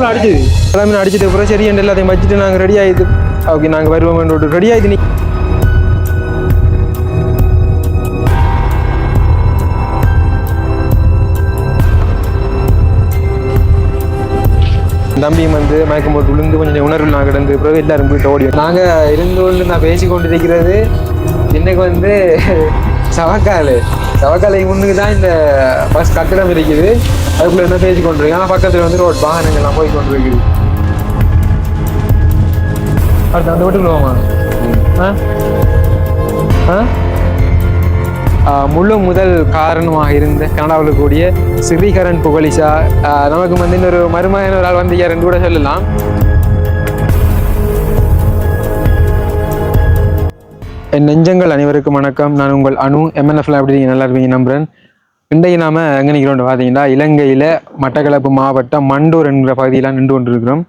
அதுக்குள்ள அடிச்சது எல்லாமே அடிச்சது அப்புறம் சரி என்று எல்லாத்தையும் வச்சுட்டு நாங்கள் ரெடி ஆயிடுது ஓகே நாங்கள் வருவோம் ரெடி ஆயிடுது நீ தம்பியும் வந்து மயக்கம் போட்டு விழுந்து கொஞ்சம் உணர்வு நான் கிடந்து பிறகு எல்லாரும் போயிட்டு ஓடி நாங்கள் இருந்து கொண்டு நான் பேசி கொண்டிருக்கிறது இன்னைக்கு வந்து சவக்கால் சவக்காலை முன்னுக்கு தான் இந்த பஸ் கட்டடம் இருக்குது. அதுக்குள்ள என்ன பேசி கொண்டிருக்கேன் ஆனால் பக்கத்தில் வந்து ரோட் வாகனங்கள்லாம் போய் கொண்டு இருக்குது அடுத்து அந்த வீட்டுக்குள்ள போமா? ஆ? ஆ? முழு முதல் காரணமாக இருந்த கனடாவில் கூடிய ஸ்ரீகரன் புகழிஷா ஆ, நமக்கு வந்து இன்னொரு மருமகன் ஒரு ஆள் வந்து யாருன்னு கூட சொல்லலாம். என் நெஞ்சங்கள் அனைவருக்கும் வணக்கம். நான் உங்கள் அணு எம்என்எஃப்ல அப்படி நீங்கள் நல்லா இருப்பீங்க நம்புறேன். இன்றைக்கு நாம எங்கே நிற்கிறோம் பார்த்தீங்கன்னா இலங்கையில் மட்டக்களப்பு மாவட்டம் மண்டூர் என்கிற பகுதியில் நின்று கொண்டிருக்கிறோம்.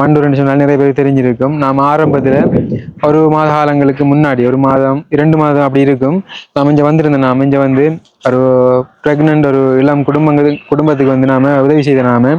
மண்டூர் என்று சொன்னால் நிறைய பேர் தெரிஞ்சிருக்கும். நாம் ஆரம்பத்தில் ஒரு மாத காலங்களுக்கு முன்னாடி ஒரு மாதம் இரண்டு மாதம் அப்படி இருக்கும். நாம் இங்கே வந்திருந்தேன் நாம் இங்கே வந்து ஒரு ப்ரெக்னென்ட் ஒரு இளம் குடும்பங்கள் குடும்பத்துக்கு வந்து நாம உதவி செய்த நாம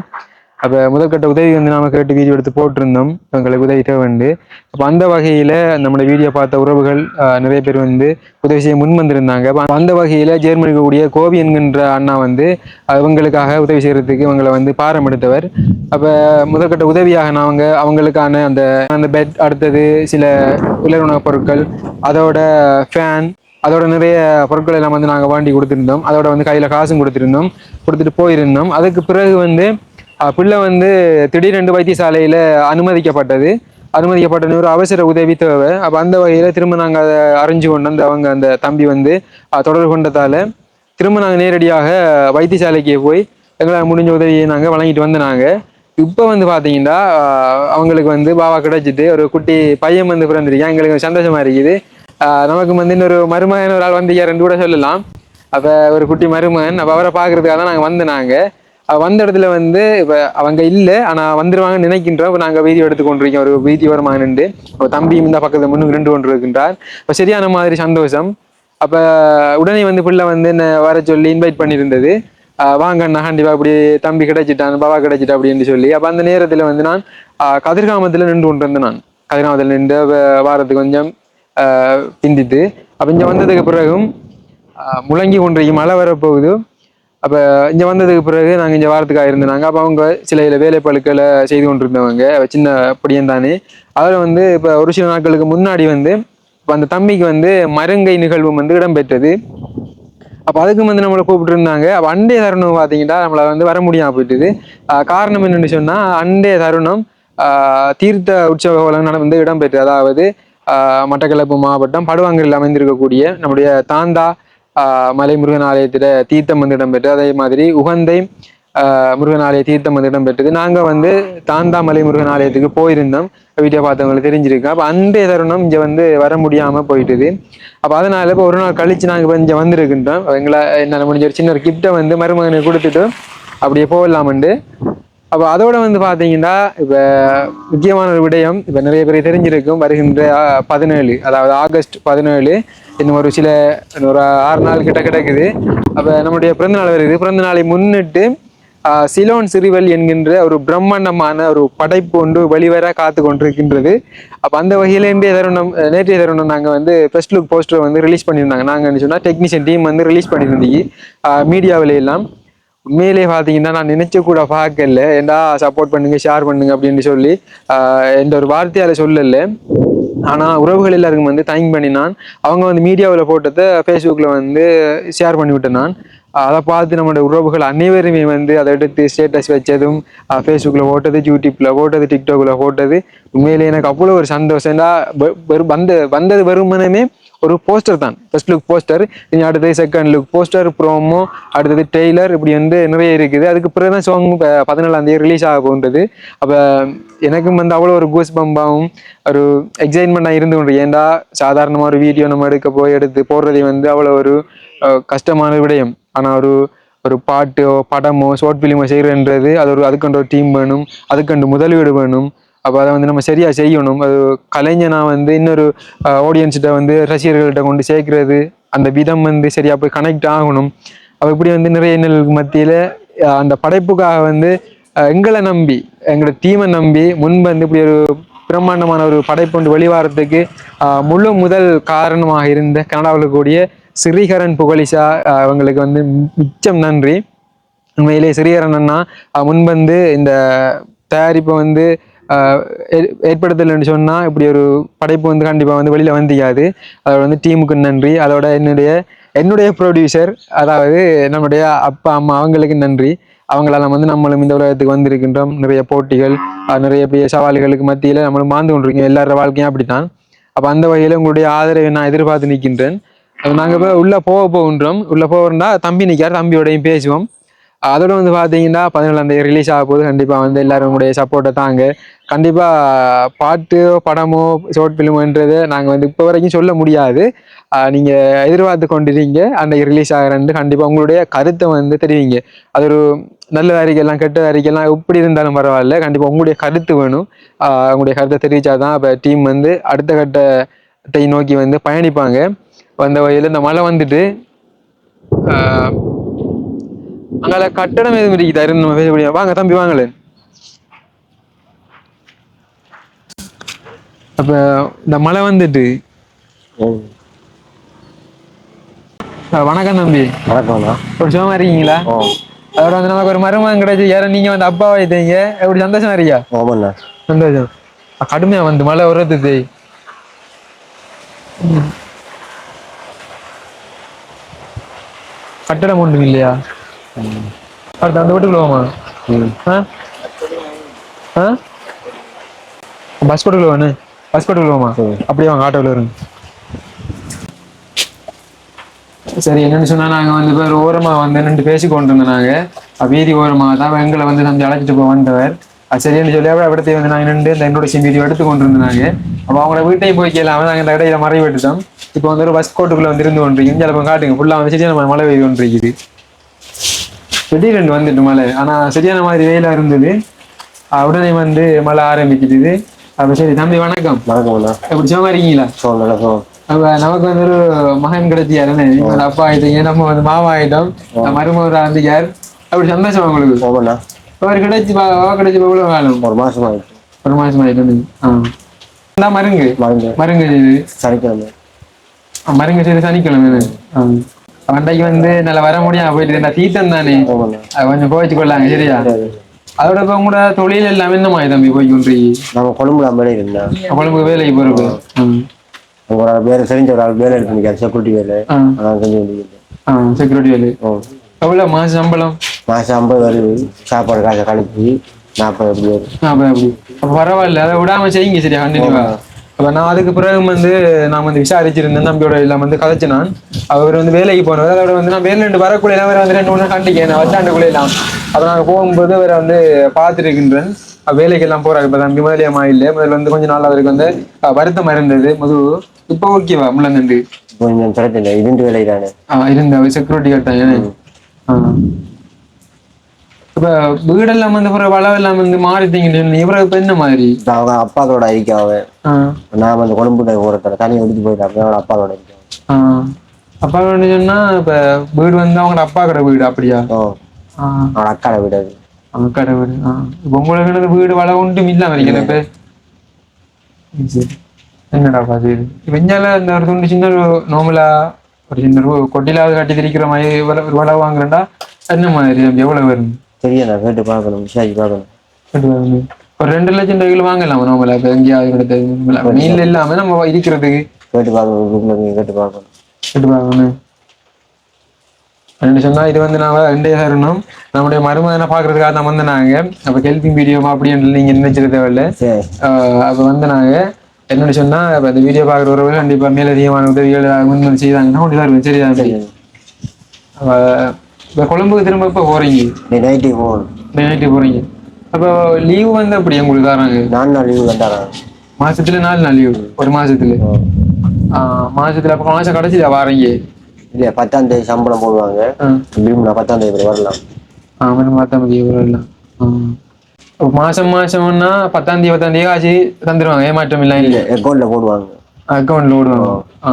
அப்போ முதற்கட்ட உதவி வந்து நாம கேட்டு வீடியோ எடுத்து போட்டிருந்தோம். எங்களுக்கு உதவி தேவைண்டு அப்போ அந்த வகையில் நம்மளோட வீடியோ பார்த்த உறவுகள் நிறைய பேர் வந்து உதவி செய்ய முன் வந்திருந்தாங்க. அப்போ அந்த வகையில் ஜெர்மனிக்கு கூடிய கோவி என்கின்ற அண்ணா வந்து அவங்களுக்காக உதவி செய்கிறதுக்கு இவங்களை வந்து பாரம் எடுத்தவர். அப்போ முதற்கட்ட உதவியாக நாங்க அவங்களுக்கான அந்த அந்த பெட் அடுத்தது சில உலர் உணவுப் பொருட்கள் அதோட ஃபேன் அதோட நிறைய பொருட்கள் எல்லாம் வந்து நாங்கள் வாண்டி கொடுத்துருந்தோம். அதோட வந்து கையில் காசும் கொடுத்துருந்தோம். கொடுத்துட்டு போயிருந்தோம். அதுக்கு பிறகு வந்து பிள்ளை வந்து திடீரென்று வைத்தியசாலையில் அனுமதிக்கப்பட்டது. அனுமதிக்கப்பட்ட ஒரு அவசர உதவி தேவை. அப்போ அந்த வகையில் திரும்ப நாங்கள் அதை அறிஞ்சு கொண்டு அந்த அவங்க அந்த தம்பி வந்து தொடர்பு கொண்டதால் திரும்ப நாங்கள் நேரடியாக வைத்தியசாலைக்கு போய் எங்களால் முடிஞ்ச உதவியை நாங்கள் வழங்கிட்டு வந்து நாங்கள் இப்போ வந்து பார்த்தீங்கன்னா அவங்களுக்கு வந்து பாவா கிடைச்சிட்டு ஒரு குட்டி பையன் வந்து பிறந்திருக்கேன். எங்களுக்கு சந்தோஷமாக இருக்குது. நமக்கு வந்து இன்னொரு மருமகன் ஒரு ஆள் வந்து ரெண்டு கூட சொல்லலாம். அப்போ ஒரு குட்டி மருமகன் அப்போ அவரை பார்க்கறதுக்காக தான் நாங்கள் வந்து நாங்கள் வந்த இடத்துல வந்து இப்போ அவங்க இல்லை ஆனால் வந்துடுவாங்க நினைக்கின்றோம் இப்போ நாங்கள் வீதியோ எடுத்து கொண்டிருக்கோம். ஒரு வீடியோ நின்று. ஒரு தம்பியும் இந்த பக்கத்தில் முன்னுக்கு நின்று கொண்டு இருக்கின்றார். இப்போ சரியான மாதிரி சந்தோஷம். அப்போ உடனே வந்து பிள்ளை வந்து என்ன வர சொல்லி இன்வைட் பண்ணியிருந்தது. வாங்க அண்ணா கண்டிப்பா அப்படி தம்பி கிடைச்சிட்டான் பாபா கிடைச்சிட்டா அப்படின்னு சொல்லி. அப்போ அந்த நேரத்தில் வந்து நான் கதிர்காமத்தில் நின்று கொண்டு இருந்தேன் நான். கதிர்காமத்தில் நின்று வாரத்துக்கு கொஞ்சம் பிந்தித்து அப்போ இங்கே வந்ததுக்கு பிறகும் முழங்கி கொண்டிருக்கும் மழை வரப்போகுது. அப்போ இங்கே வந்ததுக்கு பிறகு நாங்கள் இங்கே வாரத்துக்காக இருந்தாங்க அப்போ அவங்க சில சில வேலைப்பழுக்களை செய்து கொண்டிருந்தவங்க. சின்ன படியன் தானே. அதில் வந்து இப்போ ஒரு சில நாட்களுக்கு முன்னாடி வந்து இப்போ அந்த தம்பிக்கு வந்து மருங்கை நிகழ்வும் வந்து இடம்பெற்றது. அப்போ அதுக்கு வந்து நம்மளை கூப்பிட்டுருந்தாங்க. அப்போ அண்டைய தருணம் பார்த்தீங்கன்னா நம்மளை வந்து வர முடியாமல் போயிட்டுது. காரணம் என்னென்னு சொன்னால் அண்டைய தருணம் தீர்த்த தீர்த்த உற்சவம் வந்து இடம்பெற்று அதாவது மட்டக்களப்பு மாவட்டம் படுவாங்கரில் அமைந்திருக்கக்கூடிய நம்முடைய தாந்தா மலைமுருகன் ஆலயத்தில தீர்த்தம் வந்து இடம்பெற்று அதே மாதிரி உகந்தை முருகன் ஆலய தீர்த்தம் வந்து இடம்பெற்றது. நாங்கள் வந்து தாந்தாமலை முருகன் ஆலயத்துக்கு போயிருந்தோம். வீட்டை பார்த்தவங்களுக்கு தெரிஞ்சிருக்கு அப்போ அந்த தருணம் இங்கே வந்து வர முடியாமல் போயிட்டுது. அப்போ அதனால இப்போ ஒரு நாள் கழிச்சு நாங்கள் இப்போ இங்கே வந்திருக்கின்றோம். எங்களை என்னால் முடிஞ்ச ஒரு சின்ன ஒரு கிஃப்ட்டை வந்து மருமகனுக்கு கொடுத்துட்டு அப்படியே போகலாமண்டு. அப்போ அதோட வந்து பார்த்தீங்கன்னா இப்போ முக்கியமான ஒரு விடயம் இப்போ நிறைய பேர் தெரிஞ்சிருக்கும் வருகின்ற பதினேழு அதாவது ஆகஸ்ட் பதினேழு இன்னும் ஒரு சில ஒரு ஆறு நாள் கிட்ட கிடக்குது. அப்போ நம்முடைய பிறந்தநாள் வருது. பிறந்த நாளை முன்னிட்டு சிலோன் சிறுவல் என்கின்ற ஒரு பிரம்மாண்டமான ஒரு படைப்பு ஒன்று வெளிவர காத்து கொண்டிருக்கின்றது. அப்போ அந்த வகையில் இன்றைய தருணம் நேற்றைய தருணம் நாங்கள் வந்து ஃபர்ஸ்ட் லுக் போஸ்டர் வந்து ரிலீஸ் பண்ணியிருந்தாங்க. நாங்கள் சொன்னால் டெக்னீஷியன் டீம் வந்து ரிலீஸ் பண்ணியிருந்தீங்க மீடியாவில எல்லாம் உண்மையிலேயே பார்த்தீங்கன்னா நான் நினைச்ச கூட பார்க்கல. ஏண்டா சப்போர்ட் பண்ணுங்க ஷேர் பண்ணுங்க அப்படின்னு சொல்லி எந்த ஒரு வார்த்தையால சொல்லல. ஆனா உறவுகள் எல்லாருக்கும் வந்து தேங்க் பண்ணி நான் அவங்க வந்து மீடியாவில் போட்டதை ஃபேஸ்புக்கில் வந்து ஷேர் பண்ணி விட்டேன் நான். அதை பார்த்து நம்மளோட உறவுகள் அனைவருமே வந்து அதை எடுத்து ஸ்டேட்டஸ் வச்சதும் ஃபேஸ்புக்கில் போட்டது யூடியூப்ல போட்டது டிக்டாக்ல போட்டது உண்மையிலே எனக்கு அவ்வளோ ஒரு சந்தோஷம். ஏன்னா வந்த வந்தது வெறுமனமே ஒரு போஸ்டர் தான். ஃபர்ஸ்ட் லுக் போஸ்டர் இனி அடுத்தது செகண்ட் லுக் போஸ்டர் ப்ரோமோ அடுத்தது டெய்லர் இப்படி வந்து நிறைய இருக்குது. அதுக்கு பிறகு தான் சாங் பதினேழாம் தேதி ரிலீஸ் ஆக போன்றது அப்போ எனக்கும் வந்து அவ்வளோ ஒரு கூஸ் பம்பாகவும் ஒரு எக்ஸைட்மெண்ட்டாக இருந்து கொண்டு ஏன்டா சாதாரணமாக ஒரு வீடியோ நம்ம எடுக்க போய் எடுத்து போடுறதே வந்து அவ்வளோ ஒரு கஷ்டமான விடயம். ஆனால் ஒரு ஒரு பாட்டோ படமோ ஷார்ட் ஃபிலிமோ செய்கிறன்றது அது ஒரு அதுக்கண்டு ஒரு டீம் வேணும் அதுக்கண்டு முதலீடு வேணும். அப்போ அதை வந்து நம்ம சரியாக செய்யணும். அது கலைஞனா வந்து இன்னொரு ஆடியன்ஸ்கிட்ட வந்து ரசிகர்கள்ட்ட கொண்டு சேர்க்கறது அந்த விதம் வந்து சரியாக போய் கனெக்ட் ஆகணும். அப்போ இப்படி வந்து நிறைய இன்னல்களுக்கு மத்தியில் அந்த படைப்புக்காக வந்து எங்களை நம்பி எங்களோட டீமை நம்பி முன்வந்து இப்படி ஒரு பிரம்மாண்டமான ஒரு படைப்பு ஒன்று வெளிவாரத்துக்கு முழு முதல் காரணமாக இருந்த கனடாவில் கூடிய ஸ்ரீகரன் புகழிஷா அவங்களுக்கு வந்து மிச்சம் நன்றி. உண்மையிலே ஸ்ரீகரன் அண்ணா முன்பந்து இந்த தயாரிப்பை வந்து ஏற்படுத்தலைன்னு சொன்னால் இப்படி ஒரு படைப்பு வந்து கண்டிப்பாக வந்து வெளியில வந்தியாது அதோட வந்து டீமுக்கு நன்றி. அதோட என்னுடைய என்னுடைய ப்ரொடியூசர் அதாவது நம்முடைய அப்பா அம்மா அவங்களுக்கு நன்றி. அவங்களால வந்து நம்மளும் இந்த உலகத்துக்கு வந்திருக்கின்றோம். நிறைய போட்டிகள் நிறைய பெரிய சவால்களுக்கு மத்தியில் நம்மளும் மாந்து கொண்டிருக்கோம். எல்லாரோட வாழ்க்கையும் அப்படித்தான். அப்போ அந்த வகையில் உங்களுடைய ஆதரவை நான் எதிர்பார்த்து நிற்கின்றேன் நாங்கள் நாங்க இப்போ போக போகின்றோம். உள்ளே போகிறோம்னா தம்பி நிற்கிறார் தம்பியோடையும் பேசுவோம். அதோட வந்து பார்த்தீங்கன்னா பதினேழாம் தேதி ரிலீஸ் ஆக போது கண்டிப்பாக வந்து எல்லாரும் உங்களுடைய சப்போர்ட்டை தாங்க. கண்டிப்பாக பாட்டு படமோ ஷார்ட் ஃபிலிமோன்றது நாங்கள் வந்து இப்போ வரைக்கும் சொல்ல முடியாது. நீங்கள் எதிர்பார்த்து கொண்டிருக்கீங்க. அன்றைக்கு ரிலீஸ் ஆகிறேன்ட்டு கண்டிப்பாக உங்களுடைய கருத்தை வந்து தெரிவிங்க. அது ஒரு நல்ல அறிக்கையெல்லாம் கெட்ட அறிக்கைலாம் எப்படி இருந்தாலும் பரவாயில்ல. கண்டிப்பாக உங்களுடைய கருத்து வேணும். உங்களுடைய கருத்தை தெரிவிச்சாதான் இப்போ டீம் வந்து அடுத்த கட்டத்தை நோக்கி வந்து பயணிப்பாங்க. வந்த வகையில் இந்த மழை வந்துட்டு அங்கால கட்டடம் எதுவும் இருக்குது அருண் நம்ம பேச முடியும் வாங்க தம்பி வாங்களேன் அப்ப இந்த மழை வந்துட்டு. வணக்கம் தம்பி. வணக்கம்ண்ணா ஒரு சுகமா இருக்கீங்களா? அதோட வந்து நமக்கு ஒரு மருமகன் கிடைச்சு யாரும் நீங்க வந்து அப்பா வைத்தீங்க எப்படி சந்தோஷமா இருக்கியா? ஆமாண்ணா. சந்தோஷம். கடுமையா வந்து மழை உரத்துது கட்டடம் ஒன்றும் இல்லையா? அடுத்து அந்த வீட்டுக்குள்ள போமா ம். ஆ? ஆ? பஸ் போட்டுக்குள்ள வேணும் பஸ் போட்டுக்குள்ள போமா சரி. அப்படியே வாங்க ஆட்டோவில் வருங்க. சரி என்னன்னு சொன்னா நாங்க வந்து பேர் ஓரமா வந்து நின்று பேசி கொண்டு இருந்தோம் நாங்க. வீதி ஓரமா தான் எங்களை வந்து தம்பி அழைச்சிட்டு போக வந்தவர். அது சரின்னு சொல்லி அவரை இடத்தையும் வந்து நாங்க நின்று இந்த என்னோட வீடியோ எடுத்து கொண்டு இருந்தாங்க அப்போ அவங்கள வீட்டையும் போய் கேளாம நாங்க இந்த இடையில மறைவு விட்டுட்டோம் இப்போ வந்து ஒரு பஸ் கோட்டுக்குள்ள வந்து இருந்து கொண்டிருக்கீங்க. இங்கே காட்டுங்க. ஃபுல்லா வந்து சரியான மழை பெய்து கொண்டிருக்குது. திடீரென்று வந்துட்டு மழை. ஆனா சரியான மாதிரி வெயிலா இருந்தது. உடனே வந்து மழை ஆரம்பிக்குது. அப்ப சரி தம்பி வணக்கம். வணக்கம்ண்ணா எப்படி சும்மா இருக்கீங்களா? அப்ப நமக்கு வந்து ஒரு மகன் கிடைச்சியாருன்னு. நீங்க வந்து அப்பா ஆயிட்டீங்க நம்ம வந்து மாமா ஆயிட்டோம். மருமகர் ஆந்திக்கார் அப்படி சந்தோஷம் உங்களுக்கு? அவர் கிடைச்சி கிடைச்சி எவ்வளவு காலம்? ஒரு மாசம் ஆயிடுச்சு ஒரு மாசம் ஆயிட்டு ஆ. மருங்கு. மருங்கு. செய்து. சனிக்கிழமை. மருங்கு செய்து சனிக்கிழமை அன்றைக்கு வந்து நல்லா வர முடியாம போயிட்டு நான் தீத்தம் தானே. கொஞ்சம் போயிச்சு கொள்ளாங்க சரியா? சரி. அதோட இப்ப உங்களோட தொழில் எல்லாமே இந்த மாதிரி தம்பி போய் கொண்டிருக்கீங்க நம்ம கொழும்புல மேலே இருந்தேன் குழம்புக்கு வேலைக்கு போறது ஒரு ஆள் வேலை தெரிஞ்ச ஒரு ஆள் வேலை எடுத்து செக்யூரிட்டி வேலை. ஆ. செக்யூரிட்டி வேலை. ஓ எவ்வளவு மாச சம்பளம்? மாதம் ஐம்பது வருது. சாப்பாடு காசை கழிச்சு நாற்பது எப்படி அப்ப அப்படி. அப்ப பரவாயில்ல. அதை விடாம செய்யுங்க சரியா? கண்டினியூவா அப்ப நான் அதுக்கு பிறகு வந்து நான் வந்து விசாரிச்சிருந்தேன் நம்பியோட எல்லாம் வந்து கதைச்சு நான். அவர் வந்து வேலைக்கு போனவர் அதோட வந்து நான் வேலை ரெண்டு வரக்குள்ள எல்லாம் வந்து ரெண்டு ஒன்று கண்டிக்கேன் நான் வச்சாண்டுக்குள்ள எல்லாம் அப்ப போகும்போது அவரை வந்து பார்த்துருக்கின்றேன். வேலைக்கு எல்லாம் போறாரு இப்ப தம்பி முதலியமா இல்லை. முதல்ல வந்து கொஞ்ச நாள் அவருக்கு வந்து வருத்தம் இருந்தது. முது இப்போ ஓகேவா முள்ளந்தண்டு கொஞ்சம் பிரச்சனை இரண்டு வேலை தானே ஆ இருந்த செக்யூரிட்டி கேட்டாங்க ஆ. இப்ப வீடெல்லாம் வந்து அப்புறம் வளம் எல்லாம் வந்து மாறிட்டீங்க இவரை இப்ப என்ன மாதிரி? இப்ப அவங்க அப்பாவோட ஆ. நான் வந்து கொழும்புல போகிறத தனியாக எடுத்து போயிட்டேன் அவனோட அப்பாவோட ஐக்கியம் ஆ. அப்பா வந்து சொன்னா இப்ப வீடு வந்து அவங்க அப்பா கடை வீடு அப்படியா? அவனோட அக்காவை விடாது அவங்க கடை வீடு. இப்ப உங்களுக்கு வீடு வள ஒன்றும் இல்லாம இருக்கல இப்ப? ம், சரி. என்னடா பாது இப்ப இஞ்சால இந்த ஒரு துண்டு சின்ன நோமலா ஒரு சின்ன கொட்டிலாவது கட்டி திரிக்கிற மாதிரி வள- வாங்குறேன்டா. என்ன மாதிரி? எவ்வளவு வரும்? தெரியல கேட்டு பார்க்கணும் விசாரிச்சு பார்க்கணும். ஒரு ரெண்டு லட்சம் ரூபாய்க்கு வாங்கலாம் நோமலா இப்ப எங்கேயாவது மீன் இல்லாம நம்ம இருக்கிறதுக்கு கேட்டு பார்க்கணும் நீங்க கேட்டு பார்க்கணும் கேட்டு பார்க்கணும் ரெண்டு சொன்னா இது வந்து நாம ரெண்டே தரணும் நம்முடைய மருமகனை பாக்குறதுக்காக தான் வந்து நாங்க அப்ப ஹெல்பிங் வீடியோ அப்படின்னு நீங்க நினைச்சிட தேவையில்ல. அப்ப வந்து நாங்க என்னன்னு சொன்னா இப்ப இந்த வீடியோ பாக்குற உறவுகள் கண்டிப்பா மேலதிகமான உதவிகள் முன் செய்தாங்கன்னா ஒன்றுதான் இருக்கும் சரியா? சரி. அப்ப இப்ப கொழம்புக்கு திரும்ப இப்ப போறீங்க? நீ நைட்டு போகணும். நைட்டு போறீங்க. அப்போ லீவு வந்து அப்படி உங்களுக்கு தராங்க? நாலு நாள் லீவு வந்தாரான் மாசத்துல நாலு நாள் லீவு ஒரு மாசத்துல? மாசத்துல அப்ப மாசம் கடைசியில வாரீங்க. இல்ல பத்தாம் தேதி சம்பளம் போடுவாங்க. நான் பத்தாம் தேதி வரை வரலாம். பார்த்தா மதியம் எல்லாம் அப்ப மாசம் மாசம்னா பத்தாம் தேதி பத்தாம் தேதி ஆச்சு தந்துருவாங்க. ஏமாற்றம் இல்லை இல்ல. அக்கௌண்ட்ல போடுவாங்க. அக்கௌண்ட்ல ஓடுவாங்க ஆ.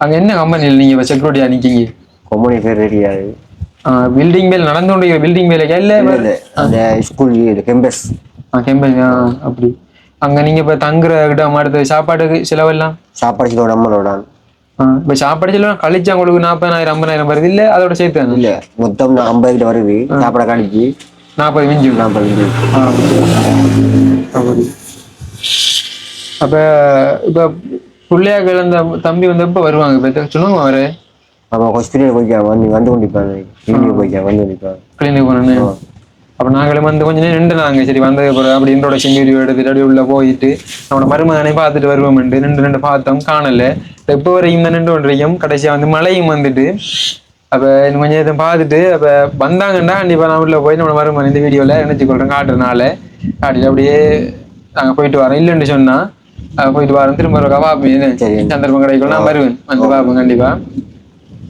அங்க என்ன கம்பெனியில் நீங்க செக்யூரிட்டியா நிக்கீங்க? கொம்பனி பேர் ரெடியாது பில்டிங் மேல் நடந்து கொண்டிருக்கிற பில்டிங் மேலேக்கா இல்ல. அந்த ஸ்கூல் கேம்பஸ் கேம்பஸ் அப்படி. அங்க நீங்க இப்ப தங்குற இடம் அடுத்து சாப்பாட்டுக்கு செலவெல்லாம்? சாப்பாடு கிலோ நம்மளோட இப்ப சாப்பாடு செலவு கழிச்சா உங்களுக்கு நாற்பதாயிரம் ஐம்பதாயிரம் வருது. இல்ல அதோட சேர்த்து? இல்ல மொத்தம் ஐம்பது கிட்ட வருது. சாப்பாடை கழிச்சு நாற்பது மிஞ்சி. நாற்பது. அப்படி. அப்ப இப்ப பிள்ளையாக்கள் அந்த தம்பி வந்து எப்ப வருவாங்க இப்ப சொல்லுங்க அவரு அவன் ஹாஸ்பிட்டல் போய்க்கான் வந்து வந்து கொண்டிருப்பாங்க கிளினிக் போய்க்கான் வந்து கொண்டிருப்பான் கிளினிக் போனேன்னு அப்ப நாங்களும் வந்து கொஞ்ச நேரம் நின்று நாங்க சரி வந்தது பிறகு அப்படி இன்ட்ரோடக்ஷன் வீடியோ எடுத்துட்டு அப்படியே உள்ள போயிட்டு நம்மளோட மருமகனை பார்த்துட்டு வருவோம் ரெண்டு ரெண்டு பார்த்தோம் காணல. எப்போ வரையும் தான் நின்று கொண்டிருக்கும்? கடைசியா வந்து மழையும் வந்துட்டு அப்ப இன்னும் கொஞ்சம் இதை பார்த்துட்டு அப்ப வந்தாங்கன்னா கண்டிப்பா நான் உள்ள போய் நம்ம மருமகன் இந்த வீடியோல நினைச்சு கொள்றேன் காட்டுறதுனால. காட்டிட்டு அப்படியே நாங்க போயிட்டு வரோம். இல்லைன்னு சொன்னா போயிட்டு வரோம். திரும்ப ஒரு சரி. சந்தர்ப்பம் கிடைக்கும் நான் வருவேன் வந்து பார்ப்பேன் கண்டிப்பா.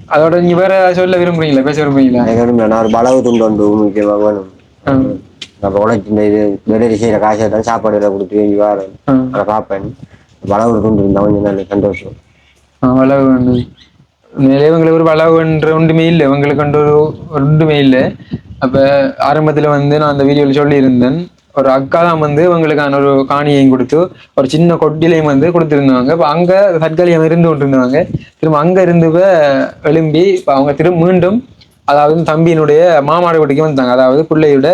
அதோட நீங்க வேற சொல்ல விரும்புறீங்களா? பேச விரும்புறீங்களா? எனக்கு நான் ஒரு பலவு துண்டு ஒன்று முக்கியமாக வேணும் ஆ. நம்ம உழைச்சி இந்த இது வெளியே செய்கிற காசை தான் சாப்பாடு எல்லாம் கொடுத்து வரேன் ஆ. அதை பார்ப்பேன். பலவு துண்டு இருந்தால் கொஞ்சம் நல்ல சந்தோஷம். வளவு உண்மையிலே இவங்களுக்கு ஒரு வளவுன்ற ஒன்றுமே இல்லை. இவங்களுக்கு ஒரு ஒன்றுமே இல்லை. அப்ப ஆரம்பத்துல வந்து நான் அந்த வீடியோல சொல்லியிருந்தேன். ஒரு அக்கா தான் வந்து இவங்களுக்கான ஒரு காணியையும் கொடுத்து ஒரு சின்ன கொட்டிலையும் வந்து கொடுத்துருந்தாங்க. இப்போ அங்க தற்காலிகம் இருந்து கொண்டிருந்தாங்க. திரும்ப அங்க இருந்து இப்ப எழும்பி இப்போ அவங்க திரும்ப மீண்டும் அதாவது தம்பியினுடைய மாமாட வீட்டுக்கு வந்தாங்க அதாவது பிள்ளையோட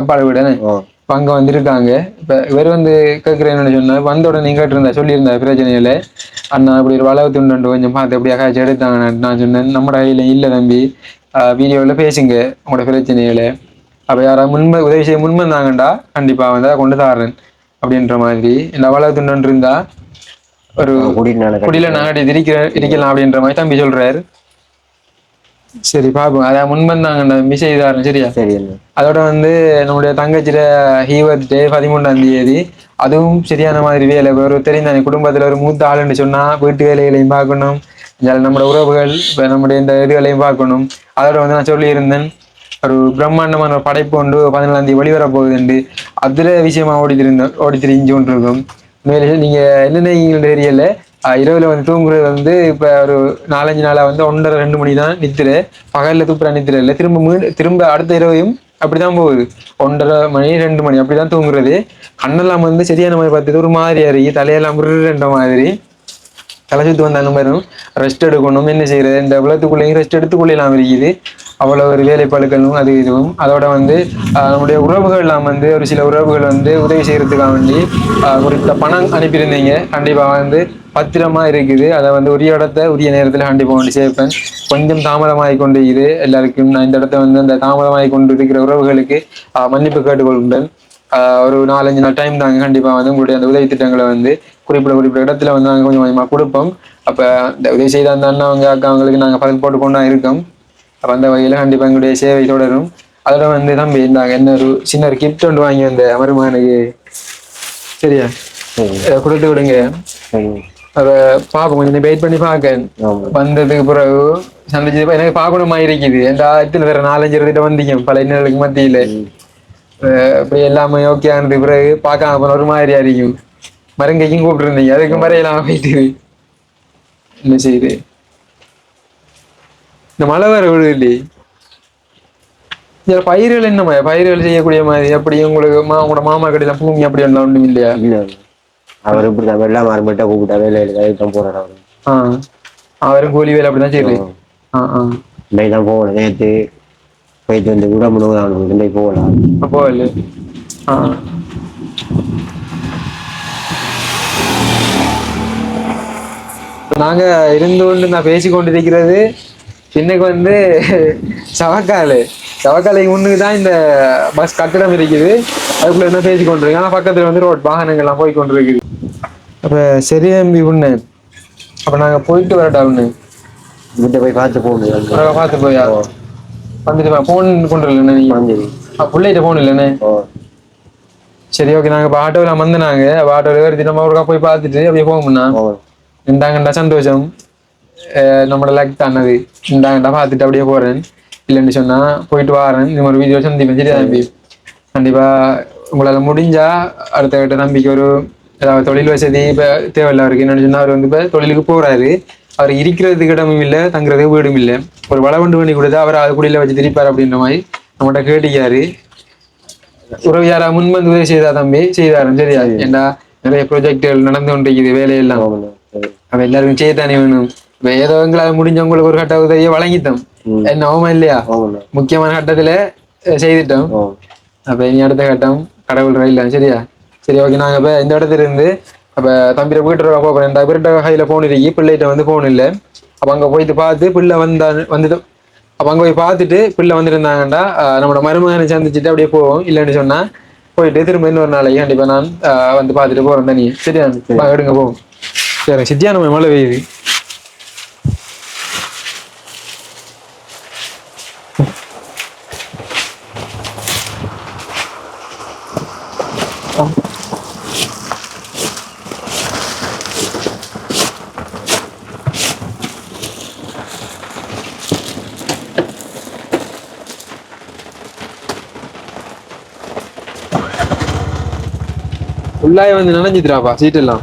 அப்பாட வீடு ஓ இப்ப அங்க வந்திருக்காங்க. இப்ப இவர் வந்து கேட்கிறேன்னு சொன்னா வந்த உடனே கேட்டிருந்தா சொல்லியிருந்தா பிரச்சனையில அண்ணா இப்படி ஒரு வளவு துண்டு கொஞ்சம் பார்த்து எப்படி காய்ச்சி எடுத்தாங்க நான் சொன்னேன். நம்ம கையில இல்ல தம்பி. வீடியோவில் பேசுங்க. உங்களோட பிரச்சனையில. அப்ப யாராவது முன்ம உதவி செய்ய முன்வந்தாங்கண்டா கண்டிப்பா வந்து அதை கொண்டு தாரேன் அப்படின்ற மாதிரி. இந்த வளவு துண்டு இருந்தா ஒரு குடியில நாடி திரிக்கிற இருக்கலாம் அப்படின்ற மாதிரி தம்பி சொல்றாரு. சரி பாப்போம். அதான் முன்வந்தாங்கண்டா மிஸ் செய்தாரன் சரியா? சரி அதோட வந்து நம்முடைய தங்கச்சிட ஹீவர்த் டே பதிமூன்றாம் தேதி. அதுவும் சரியான மாதிரி வேலை. ஒரு தெரிந்த குடும்பத்துல ஒரு மூத்த ஆளுன்னு சொன்னா வீட்டு வேலைகளையும் பார்க்கணும். நம்மளோட உறவுகள் இப்ப நம்முடைய இந்த இதுகளையும் பார்க்கணும். அதோட வந்து நான் சொல்லியிருந்தேன். ஒரு பிரம்மாண்டமான ஒரு படைப்பு ஒன்று பதினேழாம் தேதி வெளிவர போகுதுண்டு அதுல விஷயமா ஓடி திரிந்த ஓடி திரிஞ்சு கொண்டிருக்கும் மேலே நீங்க என்னென்ன தெரியல. ஆஹ் இரவுல வந்து தூங்குறது வந்து இப்ப ஒரு நாலஞ்சு நாளா வந்து ஒன்றரை ரெண்டு மணி தான் நித்திர. பகல்ல தூப்புற நித்திர இல்லை. திரும்ப மீண்டு திரும்ப அடுத்த இரவையும் அப்படிதான் போகுது. ஒன்றரை மணி ரெண்டு மணி அப்படிதான் தூங்குறது. கண்ணெல்லாம் வந்து சரியான மாதிரி பார்த்தது ஒரு மாதிரி அறிய தலையெல்லாம் ரெண்ட மாதிரி. தலை சுத்து வந்தாலும் மாதிரி ரெஸ்ட் எடுக்கணும். என்ன செய்யறது? இந்த உலகத்துக்குள்ளேயும் ரெஸ்ட் எடுத்துக்கொள்ளலாம் இருக்குது. அவ்வளவு ஒரு வேலைப்பழுக்களும் அது இதுவும். அதோட வந்து நம்முடைய உறவுகள் எல்லாம் வந்து ஒரு சில உறவுகள் வந்து உதவி செய்யறதுக்காக வேண்டி குறித்த குறிப்பிட்ட பணம் அனுப்பியிருந்தீங்க. கண்டிப்பாக வந்து பத்திரமா இருக்குது. அதை வந்து உரிய இடத்த உரிய நேரத்தில் கண்டிப்பாக வந்து சேர்ப்பேன். கொஞ்சம் தாமதமாகி கொண்டு இது எல்லாருக்கும் நான் இந்த இடத்த வந்து அந்த தாமதமாகி கொண்டு இருக்கிற உறவுகளுக்கு மன்னிப்பு கேட்டுக்கொள்கின்றேன். ஒரு நாலஞ்சு நாள் டைம் தாங்க. கண்டிப்பாக வந்து உங்களுடைய அந்த உதவி திட்டங்களை வந்து குறிப்பிட்ட குறிப்பிட்ட இடத்துல வந்து நாங்கள் கொஞ்சம் கொஞ்சமாக கொடுப்போம். அப்போ இந்த உதவி செய்த அந்த அண்ணவங்க அக்காவுக்கு நாங்கள் பதில் போட்டு கொண்டா இருக்கோம். அப்ப அந்த வகையில கண்டிப்பா எங்களுடைய சேவை தொடரும். அதோட வந்து தம்பி இந்தாங்க என்ன ஒரு சின்ன ஒரு கிஃப்ட் ஒன்று வாங்கி வந்த மருமகனுக்கு. சரியா? கொடுத்து விடுங்க. அதை பார்ப்போம். கொஞ்சம் வெயிட் பண்ணி பார்க்க வந்ததுக்கு பிறகு சந்திச்சு எனக்கு பார்க்கணுமா இருக்குது. எந்த இடத்துல வேற நாலஞ்சு இடத்துல வந்தீங்க பல இன்னர்களுக்கு மத்தியில. இப்படி எல்லாமே ஓகே ஆனது பிறகு பார்க்காம போன ஒரு மாதிரியா இருக்கும் மருங்கைக்கும் கூப்பிட்டுருந்தீங்க. அதுக்கு மறையெல்லாம் போயிட்டு. என்ன செய்யுது இந்த மழை வேற விழுது இல்லையே இதுல பயிர்கள் என்னமா பயிர்கள் செய்யக்கூடிய மாதிரி அப்படி உங்களுக்கு மா உங்களோட மாமா கடையில பூமி அப்படி எல்லாம் ஒன்றும் இல்லையா? இல்ல அவர் இப்படி தான் வெள்ளம் மாறுபட்டா கூப்பிட்டா வேலை தான் போறாரு அவரு. ஆ அவரும் கூலி வேலை அப்படிதான் செய்யுது ஆ. ஆ இன்னைக்கு தான் போகணும் நேற்று போயிட்டு வந்து விட முடியும் இன்னைக்கு போகலாம் இல்லை ஆ. நாங்க இருந்து கொண்டு நான் பேசி கொண்டிருக்கிறது இன்னைக்கு வந்து சவக்காலு சவக்காலைக்கு முன்னுக்கு தான் இந்த பஸ் கட்டிடம் இருக்குது. அதுக்குள்ள என்ன பேசி கொண்டிருக்கு ஆனா பக்கத்துல வந்து ரோட் வாகனங்கள்லாம் போய் கொண்டிருக்குது. அப்ப சரி தம்பி உண்ணு. அப்ப நாங்க போயிட்டு வரட்டா உண்ணு. வீட்டை போய் பார்த்து போகணும் பார்த்து போயா வந்துட்டு போன் கொண்டு இல்லைண்ணே நீங்க சரி பிள்ளைகிட்ட போன் இல்லைண்ணே சரி ஓகே நாங்க இப்போ ஆட்டோவில் வந்தனாங்க. ஆட்டோவில் ஏறி நம்ம ஒருக்கா போய் பார்த்துட்டு அப்படியே போகணும்னா போகணும் இந்தாங்கண்டா சந்தோஷம். நம்மளோட லைக் தானது இந்தாங்கண்டா பார்த்துட்டு அப்படியே போறேன் இல்லைன்னு சொன்னா போயிட்டு வரேன் இந்த ஒரு வீடியோ சந்திப்பேன் சரியா தம்பி கண்டிப்பா உங்களால முடிஞ்சா அடுத்த கட்ட நம்பிக்கை ஒரு ஏதாவது தொழில் வசதி இப்போ தேவையில்ல அவருக்கு என்னன்னு சொன்னா அவர் வந்து இப்போ தொழிலுக்கு போறாரு அவர் இருக்கிறதுக்கு இடமும் இல்லை தங்குறதுக்கு வீடும் இல்லை ஒரு வளவண்டு பண்ணி கொடுத்தா அவர் அது குடியில வச்சு திரிப்பார் அப்படின்ற மாதிரி நம்மகிட்ட கேட்டிக்காரு உறவு யாரா முன் வந்து உதவி செய்தா தம்பி செய்தாரு சரியா ஏண்டா நிறைய ப்ரொஜெக்டுகள் நடந்து கொண்டிருக்குது வேலையெல்லாம் சரி அப்ப எல்லாருக்கும் செய்யத்தானே வேணும் இப்ப ஏதோ எங்களால் முடிஞ்சவங்களுக்கு ஒரு கட்ட உதவியை வழங்கிட்டோம். என்ன இல்லையா முக்கியமான கட்டத்துல செய்துட்டோம் அப்ப இனி அடுத்த கட்டம் கடவுள் ரயில் சரியா சரி ஓகே நாங்க இப்ப இந்த இடத்துல இருந்து அப்ப தம்பிர வீட்டு போறேன் இவர்கிட்ட கையில போன் இருக்கி பிள்ளைகிட்ட வந்து போன் இல்லை அப்ப அங்க போயிட்டு பார்த்து பிள்ளை வந்தா வந்துட்டு அப்ப அங்க போய் பார்த்துட்டு பிள்ளை வந்திருந்தாங்கடா அஹ், நம்மளோட மருமகனை சந்திச்சுட்டு அப்படியே போவோம் இல்லைன்னு சொன்னா போயிட்டு திரும்ப இன்னொரு நாளைக்கு கண்டிப்பா நான் வந்து பார்த்துட்டு போறேன் தனி சரியா எடுங்க போவோம் சரி சித்தியான மழை பெய்யுது உள்ளாய வந்து நனைஞ்சிட்டுறாப்பா சீட் எல்லாம்.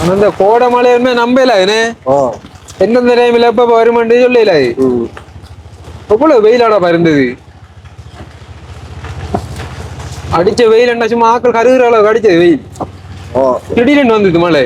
ஆனா இந்த கோடை மழையுமே நம்பல அதுனே ஓ எந்தெந்த டைம்ல எப்ப வருமானு சொல்லல. அது ம். எவ்வளவு வெயிலாடா இருந்தது. அடிச்ச வெயில். திடீர்னு வந்தது மழை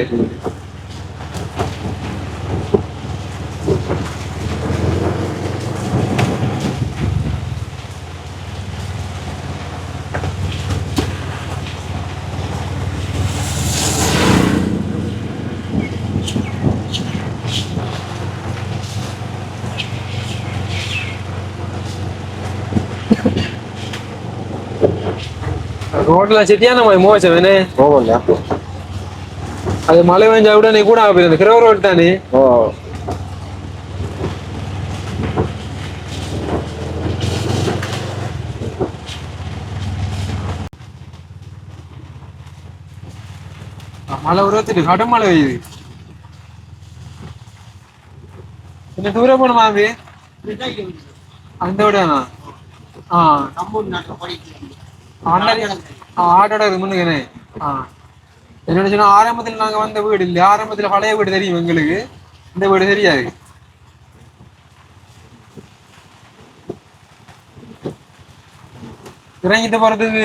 ரோட்ல செட்டியான மாதிரி மோசம் வேணே போகண்டா அது மழை பெஞ்சா உடனே கூட போயிருந்தது கிரவ ரோட் தானே ஓ மழை உருவத்துட்டு கடும் மழை பெய்யுது என்ன தூரம் போகணுமா அது அந்த விடானா ஆ ஆட்டோட முன்னுக்குனே ஆ என்ன சொன்னா ஆரம்பத்துல நாங்க வந்த வீடு இல்ல ஆரம்பத்துல பழைய வீடு தெரியும் எங்களுக்கு. இந்த வீடு தெரியாது. இறங்கிட்டு போறதுக்கு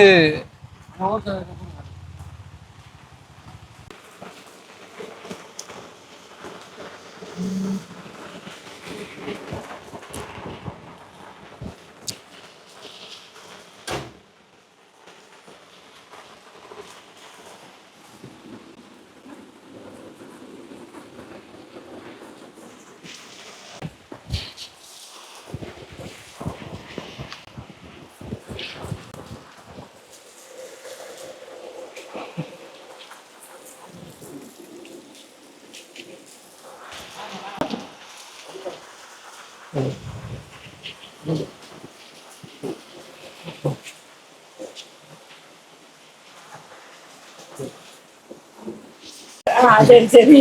ஆ, சரி சரி.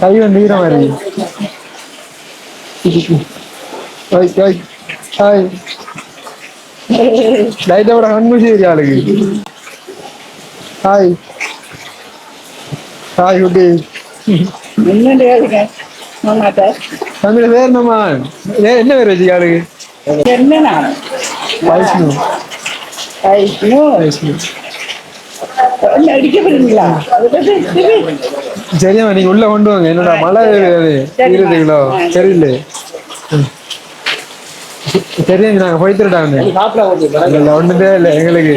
கை வந்து ஈரம் வருது ஹாய் ஹாய் ஹாய் லைட்டா கூட கண்மூசி ஆளுக்கு. ஹாய். ஹாய் குட்டி. பேர் என்னம்மா என்ன பேர் வச்சு ஆளுக்கு? என்னண்ணா? வைஷ்ணு ஐயோ வைஷ்ணு சரியாம்மா நீங்க உள்ள கொண்டு வாங்க. என்னடா மழை இருபது கிலோ சரியில்லை சரியா நாங்க போய்த்துட்டாங்க இல்ல ஒண்ணுதே இல்ல எங்களுக்கு.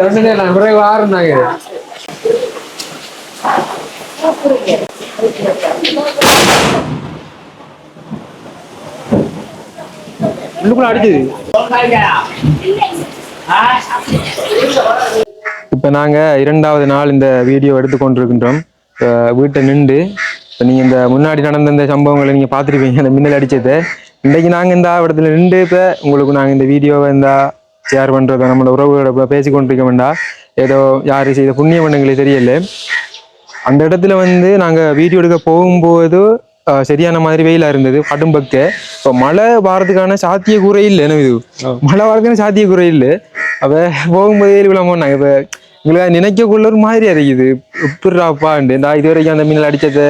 ஒண்ணுதே இல்ல பிறகு ஆறுனாங்க உள்ளுக்குள்ள அடிச்சது இப்போ நாங்கள் இரண்டாவது நாள் இந்த வீடியோ எடுத்துக்கொண்டிருக்கின்றோம். வீட்டை நின்று இப்போ நீங்கள் இந்த முன்னாடி நடந்த இந்த சம்பவங்களை நீங்கள் பார்த்துருப்பீங்க அந்த மின்னல் அடிச்சதை. இன்றைக்கு நாங்கள் இந்த இடத்துல நின்று இப்போ உங்களுக்கு நாங்கள் இந்த வீடியோவை இந்த ஷேர் பண்ணுறதோ நம்மளோட உறவுகளோட இப்போ பேசி கொண்டிருக்க வேண்டாம் ஏதோ யார் செய்த புண்ணியம் எங்களுக்கு தெரியல. அந்த இடத்துல வந்து நாங்கள் வீடியோ எடுக்க போகும்போது சரியான மாதிரி வெயிலா இருந்தது கடும்பக்க இப்போ மழை வாரத்துக்கான சாத்திய கூரை இல்லை என்ன இது? மழை வாரத்துக்கான சாத்திய கூரை இல்லை. அப்ப போகும்போது வெயில் விழாம போனாங்க. இப்போ எங்களுக்கு நினைக்கக்குள்ள ஒரு மாதிரியா இருக்குது எப்படிராப்பாண்டு இந்த இது வரைக்கும் அந்த மின்னல் அடித்ததை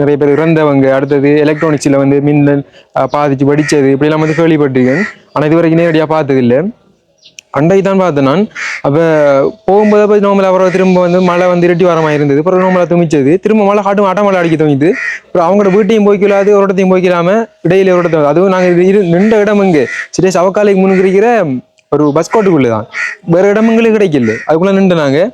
நிறைய பேர் இறந்தவங்க அடுத்தது எலக்ட்ரானிக்ஸில் வந்து மின்னல் பாதிச்சு வெடிச்சது இப்படிலாம் வந்து கேள்விப்பட்டிருக்கேன். ஆனால் இது வரைக்கும் நேரடியாக பார்த்தது இல்லை அன்றைக்கு தான் பார்த்தேன் நான். அப்போ போகும்போது போய் நோம்பல அப்புறம் திரும்ப வந்து மழை வந்து இரட்டி வர மாதிரி இருந்தது அப்புறம் நோம்பல துமிச்சது. திரும்ப மழை காட்டும் அட்டை மழை அடிக்க துணிது அப்புறம் அவங்களோட வீட்டையும் போய்க்கலாது ஒரு இடத்தையும் போய்க்கலாம இடையில ஒரு இடத்த அதுவும் நாங்கள் இரு நின்ற இடம் இங்கே. சரியா சவக்காலைக்கு முன்னுக்கிற ஒரு பஸ் கோட்டுக்குள்ளே தான். வேறு இடம் எங்களுக்கு கிடைக்கல. அதுக்குள்ளே நின்று நாங்கள்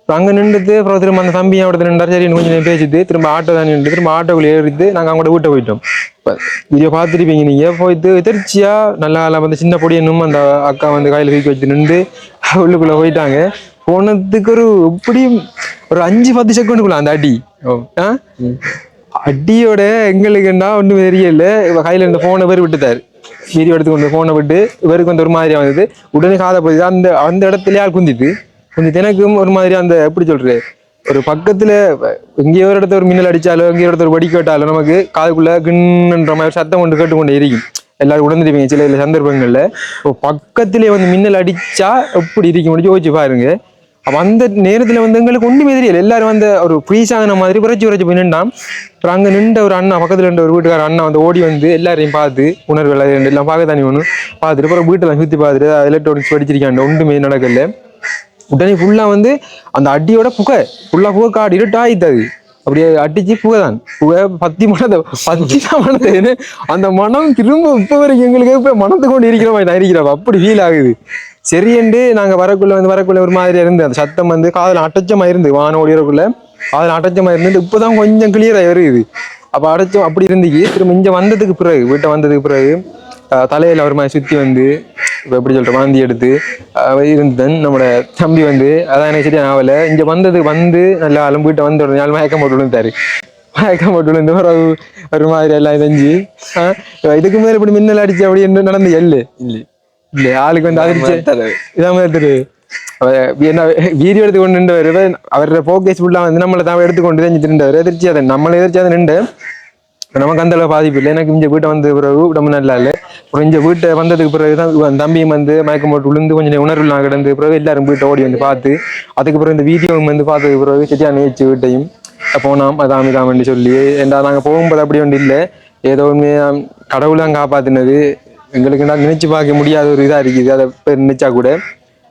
அப்புறம் அங்கே நின்றுட்டு அப்புறம் திரும்ப அந்த தம்பி அவடத்துல நின்றார். சரி கொஞ்சம் நேரம் பேசிட்டு திரும்ப ஆட்டோ தான் நின்று திரும்ப ஆட்டோக்குள்ளே ஏறிட்டு நாங்கள் அவங்களோட வீட்டை போயிட்டோம். வீடியோ பார்த்துருப்பீங்க நீங்கள் போயிட்டு எதிர்ச்சியாக நல்லா வந்து சின்ன பொடியனும் அந்த அக்கா வந்து கையில் தூக்கி வச்சு நின்று உள்ளுக்குள்ளே போயிட்டாங்க. போனதுக்கு ஒரு எப்படியும் ஒரு அஞ்சு பத்து செகண்டுக்குள்ள அந்த அடி. ஆ? அடியோட எங்களுக்குன்னா ஒன்றும் தெரியல. கையில் இந்த ஃபோனை பேர் விட்டுட்டாரு. வீடியோ எடுத்து கொண்டு ஃபோனை விட்டு இவருக்கு வந்து ஒரு மாதிரியா வந்தது. உடனே காதை போய் அந்த அந்த இடத்துலயே ஆள் குந்திட்டு கொஞ்சம் எனக்கும் ஒரு மாதிரி அந்த எப்படி சொல்றது? ஒரு பக்கத்துல எங்கேயோ ஒரு இடத்த ஒரு மின்னல் அடிச்சாலோ எங்கேயோ ஒரு இடத்த ஒரு வெடி கேட்டாலோ நமக்கு காதுக்குள்ள கிண்ணுன்ற மாதிரி ஒரு சத்தம் கொண்டு கேட்டுக்கொண்டு இருக்கும் எல்லாரும் உணர்ந்துருப்பீங்க சில சில சந்தர்ப்பங்கள்ல. இப்போ பக்கத்திலே வந்து மின்னல் அடிச்சா எப்படி இருக்கும் முடிஞ்சு யோசிச்சு பாருங்க. அந்த நேரத்தில் வந்து எங்களுக்கு ஒன்றுமே தெரியல. எல்லாரும் வந்து ஒரு ஃப்ரீஸ் மாதிரி புரட்சி புரட்சி போய் நின்றான். அப்புறம் அங்கே நின்ற ஒரு அண்ணா பக்கத்தில் நின்ற ஒரு வீட்டுக்கார அண்ணா வந்து ஓடி வந்து எல்லாரையும் பார்த்து உணர்வு எல்லாம் எல்லாம் பார்க்க தண்ணி ஒன்று பார்த்துட்டு அப்புறம் வீட்டெல்லாம் சுற்றி பார்த்துட்டு எலக்ட்ரானிக்ஸ் படிச்சிருக்காங்க ஒன்றுமே நடக்கல. உடனே ஃபுல்லாக வந்து அந்த அடியோட புகை ஃபுல்லாக புகை காடு இருட்டாயிட்டு அது அப்படியே அடிச்சு புகை தான். புகை பத்தி மனதை பத்தி தான் மனதை அந்த மனம் திரும்ப இப்போ வரைக்கும் எங்களுக்கு இப்போ மனத்து கொண்டு இருக்கிற மாதிரி தான் இருக்கிறப்ப அப்படி ஃபீல் ஆகுது. சரியண்டு நாங்கள் வரக்குள்ள வந்து வரக்குள்ள ஒரு மாதிரி இருந்து அந்த சத்தம் வந்து காதல் அட்டச்சமா இருந்து வான ஓடிறக்குள்ள காதல் அட்டச்சமா இருந்து இப்பதான் கொஞ்சம் கிளியராக வருது அப்போ அடைச்சோம் அப்படி இருந்துச்சு திரும்ப இங்கே வந்ததுக்கு பிறகு வீட்டை வந்ததுக்கு பிறகு தலையில் ஒரு மாதிரி சுற்றி வந்து இப்போ எப்படி சொல்கிற வாந்தி எடுத்து ஆஹ் இருந்ததன் நம்மளோட தம்பி வந்து அதான் எனக்கு சரியான ஆகலை இங்கே வந்தது வந்து நல்லா அலம் வீட்டை வந்து ஒரு மயக்கம் போட்டு விழுந்தாரு மயக்கம் போட்டு விழுந்து ஒரு ஒரு மாதிரி எல்லாம் செஞ்சு இதுக்கு மேலே இப்படி மின்னல் அடிச்சு அப்படி என்ன நடந்து எல்லு இல்லை. இந்த ஆளுக்கு வந்து அதிர்ச்சி இதான் தெரியுது என்ன வீடியோ எடுத்து கொண்டு நின்றவர் அவரோட போக்கேஸ் ஃபுல்லா வந்து நம்மளை தான் எடுத்துக்கொண்டு தெரிஞ்சு நின்றவர் எதிர்ச்சி அதை நம்மளை எதிர்ச்சி அதை நின்று நமக்கு அந்த அளவு பாதிப்பு இல்லை எனக்கு இந்த வீட்டை வந்து பிறகு உடம்பு நல்லா இல்லை அப்புறம் இந்த வீட்டை வந்ததுக்கு பிறகு தான் தம்பியும் வந்து மயக்கம் போட்டு விழுந்து கொஞ்சம் உணர்வுலாம் கிடந்து பிறகு எல்லாரும் வீட்டை ஓடி வந்து பார்த்து அதுக்கு பிறகு இந்த வீடியோவும் வந்து பார்த்ததுக்கு பிறகு சரியா நேச்சு வீட்டையும் போனோம் அதாம் இதாமன்னு சொல்லி ஏண்டா நாங்கள் போகும்போது அப்படி ஒன்று இல்லை ஏதோ ஒன்று கடவுளாம் காப்பாத்தினது எங்களுக்கு நான் நினைச்சு பார்க்க முடியாத ஒரு இதாக இருக்குது. அதை பேர் நினைச்சா கூட.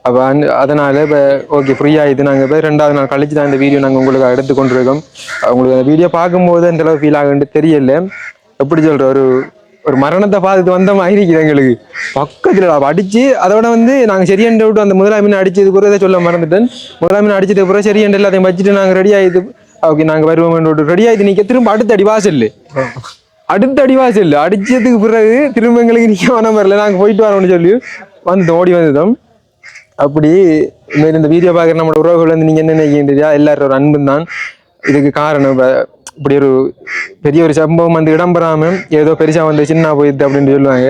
அப்போ அந்த அதனால் இப்போ ஓகே ஃப்ரீயாக இது நாங்கள் இப்போ ரெண்டாவது நாள் கழிச்சு தான் இந்த வீடியோ நாங்கள் உங்களுக்கு எடுத்து கொண்டிருக்கோம். உங்களுக்கு அந்த வீடியோ பார்க்கும்போது அந்த அளவு ஃபீல் ஆகுன்னு தெரியல. எப்படி சொல்கிற ஒரு ஒரு மரணத்தை பார்த்துட்டு வந்த மாதிரி இருக்குது எங்களுக்கு. பக்கத்தில் அடித்து அதோட வந்து நாங்கள் சரியண்ட விட்டு அந்த முதலாம் மீன் அடிச்சது கூட இதை சொல்ல மறந்துட்டேன். முதலாம் மீன் அடிச்சது பிறகு சரியண்ட எல்லாத்தையும் வச்சுட்டு நாங்கள் ரெடி ஆகிது ஓகே நாங்கள் வருவோம் ரெடி ஆகிது நிற்க திரும்ப அடுத்த அடி வாசல் அடுத்த அடி வாசல் அடிச்சதுக்கு பிறகு திரும்ப எங்களுக்கு நிற்க மனம் வரல நாங்கள் போயிட்டு வரோம்னு சொல்லி வந்து ஓடி வந்ததும் அப்படி இந்த வீடியோ பார்க்குற நம்மளோட உறவுகள் வந்து நீங்கள் என்ன நினைக்கின்றீங்க எல்லாரும் ஒரு அன்பு தான். இதுக்கு காரணம் இப்ப இப்படி ஒரு பெரிய ஒரு சம்பவம் வந்து இடம்பெறாம ஏதோ பெருசா வந்து சின்ன போயிடுது அப்படின்னு சொல்லுவாங்க.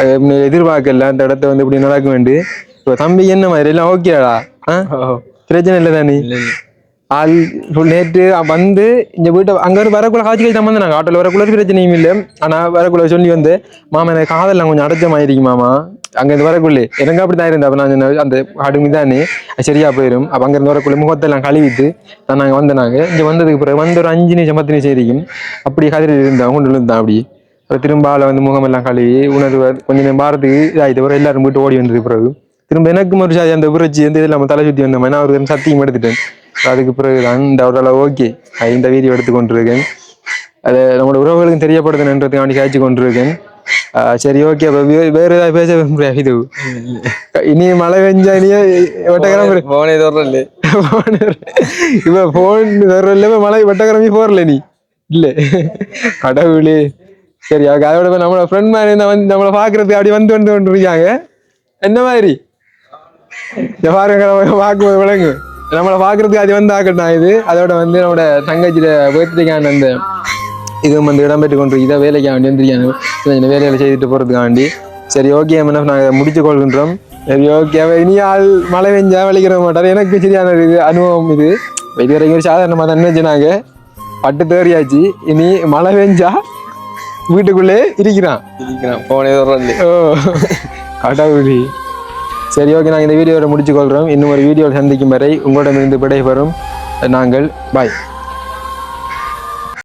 அது எதிர்பார்க்கல. அந்த இடத்த வந்து இப்படி நடக்க வேண்டி இப்போ தம்பி என்ன மாதிரி? எல்லாம் ஓகேடா ஆ? பிரச்சனை இல்லை தானே ஆள் நேற்று வந்து இந்த வீட்டை அங்க இருந்து வரக்குள்ள காட்சிகள் தான் வந்து நாங்கள் ஆட்டோவில் வரக்குள்ள பிரச்சனையும் இல்லை. ஆனால் வரக்குள்ள சொல்லி வந்து மாமா எனக்கு காதெல்லாம் கொஞ்சம் அடைச்ச மாதிரி மாமா அங்கேருந்து வரக்குள்ளே. எனக்கு அப்படி தான் இருந்தேன் அப்போ நான் அந்த அடுமி தானே. சரியாக போயிடும் அப்போ அங்கேருந்து வரக்குள்ளே முகத்தெல்லாம் கழுவிட்டு தான் வந்த நாங்கள் இங்கே வந்ததுக்கு பிறகு வந்து ஒரு அஞ்சு நிமிஷம் பத்து நிமிஷம் இருக்கும் அப்படி கதிரி இருந்தேன். கொண்டு இருந்தான் அப்படி அப்புறம் திரும்ப ஆளை வந்து முகமெல்லாம் கழுவி உணர்வு கொஞ்ச நேரம் பாரத்துக்கு இதாகிட்டு பிறகு எல்லாரும் போயிட்டு ஓடி வந்ததுக்கு பிறகு திரும்ப எனக்கு ஒரு அந்த புரட்சி வந்து இதில் நம்ம தலை சுற்றி வந்த மாதிரி நான் ஒரு சத்தியம் எடுத்துட்டேன். அதுக்கு பிறகு தான் இந்த ஓகே. இந்த வீடியோ எடுத்து கொண்டிருக்கேன். அதை நம்மளோட உறவுகளுக்கும் தெரியப்படுத்தணுன்றதுக்காண்டி காய்ச்சி கொண்டிருக்கேன். சரி ஓகே அப்போ வேறு ஏதாவது பேச விரும்புறியா இது? இனி மழை பெஞ்சா இனியே வட்டக்கிழமை போனே தோறல இப்ப போன் இப்ப மழை வட்டக்கிழமை போறல நீ இல்ல. கடவுளே. சரி ஓகே அதோட இப்ப நம்மளோட ஃப்ரெண்ட் மாதிரி வந்து நம்மளை பாக்குறதுக்கு அப்படி வந்து வந்து கொண்டு இருக்காங்க என்ன மாதிரி? பாருங்க பார்க்கும்போது விளங்கு நம்மளை பாக்குறதுக்கு அது வந்து ஆக்கட்டும் இது. அதோட வந்து நம்மளோட தங்கச்சியோட பர்த்டேக்கான அந்த இது வந்து இடம்பெற்று கொண்டு இதை வேலைக்காண்டி வந்துருக்காங்க. இந்த வேலைகளை செய்துட்டு போறதுக்காண்டி. சரி ஓகே என்ன நாங்கள் முடிச்சு கொள்கின்றோம். சரி ஓகே இனி ஆள் மழை பெஞ்சா வலிக்கிற மாட்டார். எனக்கு சரியான இது அனுபவம் இது. இது வரைக்கும் ஒரு சாதாரணமாக தான் நினைச்சுனாங்க பட்டு தேறியாச்சு. இனி மழை பெஞ்சா வீட்டுக்குள்ளே இருக்கிறான். இருக்கிறான். போனே ஓ கடவுளி. சரி ஓகே நாங்கள் இந்த வீடியோவை முடிச்சுக்கொள்கிறோம் இன்னும் ஒரு வீடியோவில் சந்திக்கும் வரை உங்களிடமிருந்து விடைபெறும். நாங்கள் பாய்